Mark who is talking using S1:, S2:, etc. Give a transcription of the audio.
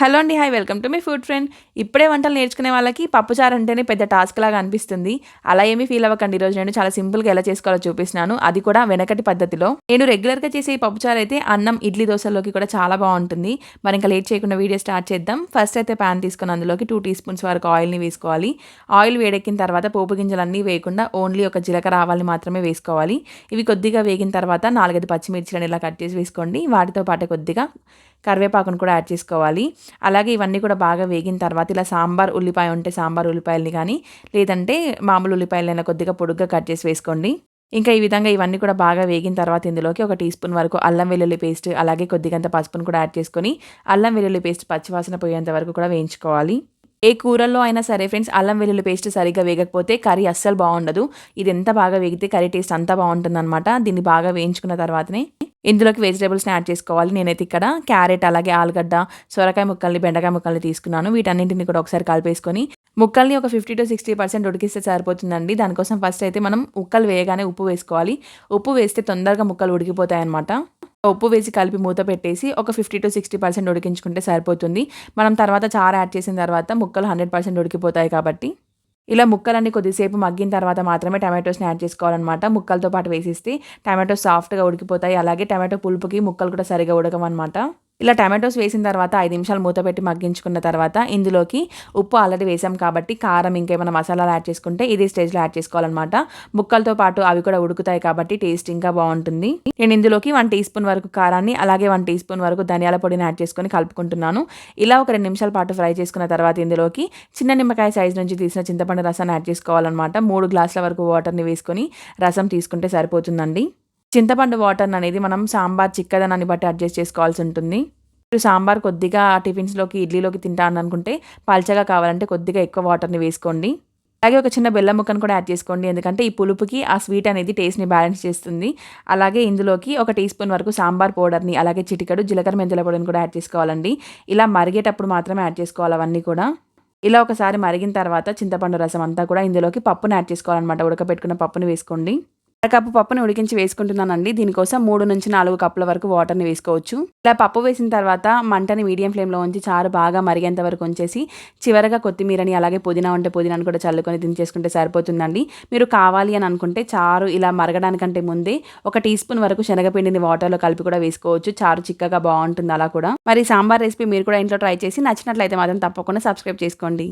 S1: Hello అండి hi welcome to మీ food friend. ఇప్పుడే వంటలు నేర్చుకునే వాళ్ళకి పప్పుచారు అంటేనే పెద్ద టాస్క్ లాగా అనిపిస్తుంది. అలా ఏమీ ఫీల్ అవ్వకండి. ఈరోజు నేను చాలా సింపుల్గా ఎలా చేసుకోవాలో చూపిస్తున్నాను. అది కూడా వెనకటి పద్ధతిలో. నేను రెగ్యులర్గా చేసే ఈ పప్పుచారు అయితే అన్నం ఇడ్లీ దోశల్లోకి కూడా చాలా బాగుంటుంది. మరి ఇంకా లేట్ చేయకుండా వీడియో స్టార్ట్ చేద్దాం. ఫస్ట్ అయితే ప్యాన్ తీసుకుని అందులోకి టూ టీ స్పూన్స్ వరకు ఆయిల్ని వేసుకోవాలి. ఆయిల్ వేడెక్కిన తర్వాత పోపు గింజలన్నీ వేయకుండా ఓన్లీ ఒక జీలకర్ర ఆవాలని మాత్రమే వేసుకోవాలి. ఇవి కొద్దిగా వేగిన తర్వాత నాలుగైదు పచ్చిమిర్చిలను ఇలా కట్ చేసి వేసుకోండి. వాటితో పాటు కొద్దిగా కరివేపాకును కూడా యాడ్ చేసుకోవాలి. అలాగే ఇవన్నీ కూడా బాగా వేగిన తర్వాత ఇలా సాంబార్ ఉల్లిపాయ ఉంటే సాంబార్ ఉల్లిపాయలని కానీ లేదంటే మామూలు ఉల్లిపాయలైనా కొద్దిగా పొడుగ్గా కట్ చేసి వేసుకోండి. ఇంకా ఈ విధంగా ఇవన్నీ కూడా బాగా వేగిన తర్వాత ఇందులోకి ఒక టీ స్పూన్ వరకు అల్లం వెల్లుల్లి పేస్ట్ అలాగే కొద్దిగంత పసుపును కూడా యాడ్ చేసుకొని అల్లం వెల్లుల్లి పేస్ట్ పచ్చివాసన పోయేంత వరకు కూడా వేయించుకోవాలి. ఏ కూరల్లో అయినా సరే ఫ్రెండ్స్ అల్లం వెల్లుల్లి పేస్ట్ సరిగ్గా వేగకపోతే కర్రీ అస్సలు బాగుండదు. ఇది ఎంత బాగా వేగితే కర్రీ టేస్ట్ అంతా బాగుంటుంది అనమాట దీన్ని బాగా వేయించుకున్న తర్వాతనే ఇందులోకి వెజిటేబుల్స్ని యాడ్ చేసుకోవాలి. నేనైతే ఇక్కడ క్యారెట్ అలాగే ఆలుగడ్డ సొరకాయ ముక్కల్ని బెండకాయ ముక్కల్ని తీసుకున్నాను. వీటన్నింటిని కూడా ఒకసారి కలిపేసుకొని ముక్కల్ని ఒక ఫిఫ్టీ టు సిక్స్టీ పర్సెంట్ ఉడికిస్తే సరిపోతుందండి. దానికోసం ఫస్ట్ అయితే మనం ముక్కలు వేయగానే ఉప్పు వేసుకోవాలి. ఉప్పు వేస్తే తొందరగా ముక్కలు ఉడికిపోతాయి అనమాట ఉప్పు వేసి కలిపి మూత పెట్టేసి ఒక ఫిఫ్టీ టు సిక్స్టీ పర్సెంట్ ఉడికించుకుంటే సరిపోతుంది. మనం తర్వాత చారు యాడ్ చేసిన తర్వాత ముక్కలు హండ్రెడ్ పర్సెంట్ ఉడికిపోతాయి కాబట్టి. ఇలా ముక్కలన్నీ కొద్దిసేపు మగ్గిన తర్వాత మాత్రమే టమాటోస్ని యాడ్ చేసుకోవాలన్నమాట. ముక్కలతో పాటు వేసిస్తే టమాటోస్ సాఫ్ట్గా ఉడికిపోతాయి. అలాగే టమాటో పులుపుకి ముక్కలు కూడా సరిగా ఉడకమన్నమాట ఇలా టమాటోస్ వేసిన తర్వాత ఐదు నిమిషాలు మూత పెట్టి మగ్గించుకున్న తర్వాత ఇందులోకి ఉప్పు ఆల్రెడీ వేసాం కాబట్టి కారం ఇంకేమైనా మసాలాలు యాడ్ చేసుకుంటే ఇది స్టేజ్లో యాడ్ చేసుకోవాలన్నమాట. ముక్కలతో పాటు అవి కూడా ఉడుకుతాయి కాబట్టి టేస్ట్ ఇంకా బాగుంటుంది. నేను ఇందులోకి వన్ టీ స్పూన్ వరకు కారాన్ని అలాగే వన్ టీ స్పూన్ వరకు ధనియాల పొడిని యాడ్ చేసుకొని కలుపుకుంటున్నాను. ఇలా ఒక రెండు నిమిషాల పాటు ఫ్రై చేసుకున్న తర్వాత ఇందులోకి చిన్న నిమ్మకాయ సైజ్ నుంచి తీసిన చింతపండు రసాన్ని యాడ్ చేసుకోవాలన్నమాట. మూడు గ్లాసుల వరకు వాటర్ని వేసుకొని రసం తీసుకుంటే సరిపోతుందండి. చింతపండు వాటర్ అనేది మనం సాంబార్ చిక్కదనాన్ని బట్టి అడ్జస్ట్ చేసుకోవాల్సి ఉంటుంది. మీరు సాంబార్ కొద్దిగా టిఫిన్స్లోకి ఇడ్లీలోకి తింటాను అనుకుంటే పల్చగా కావాలంటే కొద్దిగా ఎక్కువ వాటర్ని వేసుకోండి. అలాగే ఒక చిన్న బెల్లం ముక్కను కూడా యాడ్ చేసుకోండి. ఎందుకంటే ఈ పులుపుకి ఆ స్వీట్ అనేది టేస్ట్ని బ్యాలెన్స్ చేస్తుంది. అలాగే ఇందులోకి ఒక టీ స్పూన్ వరకు సాంబార్ పౌడర్ని అలాగే చిటికడు జీలకర్ర మెంతుల పొడిని కూడా యాడ్ చేసుకోవాలండి. ఇలా మరిగేటప్పుడు మాత్రమే యాడ్ చేసుకోవాలి అవన్నీ కూడా. ఇలా ఒకసారి మరిగిన తర్వాత చింతపండు రసం అంతా కూడా ఇందులోకి పప్పును యాడ్ చేసుకోవాలన్నమాట. ఉడకబెట్టుకున్న పప్పును వేసుకోండి. అరకప్పు పప్పుని ఉడికించి వేసుకుంటున్నానండి. దీనికోసం మూడు నుంచి నాలుగు కప్పుల వరకు వాటర్ని వేసుకోవచ్చు. ఇలా పప్పు వేసిన తర్వాత మంటని మీడియం ఫ్లేమ్లో ఉంచి చారు బాగా మరిగేంత వరకు ఉంచేసి చివరగా కొత్తిమీరని అలాగే పుదీనా ఉంటే పుదీనాను కూడా చల్లుకొని దించేసుకుంటే సరిపోతుందండి. మీరు కావాలి అని అనుకుంటే చారు ఇలా మరగడానికంటే ముందే ఒక టీ స్పూన్ వరకు శనగపిండిని వాటర్లో కలిపి కూడా వేసుకోవచ్చు. చారు చిక్కగా బాగుంటుంది అలా కూడా. మరి సాంబార్ రెసిపీ మీరు కూడా ఇంట్లో ట్రై చేసి నచ్చినట్లయితే మాత్రం తప్పకుండా సబ్స్క్రైబ్ చేసుకోండి.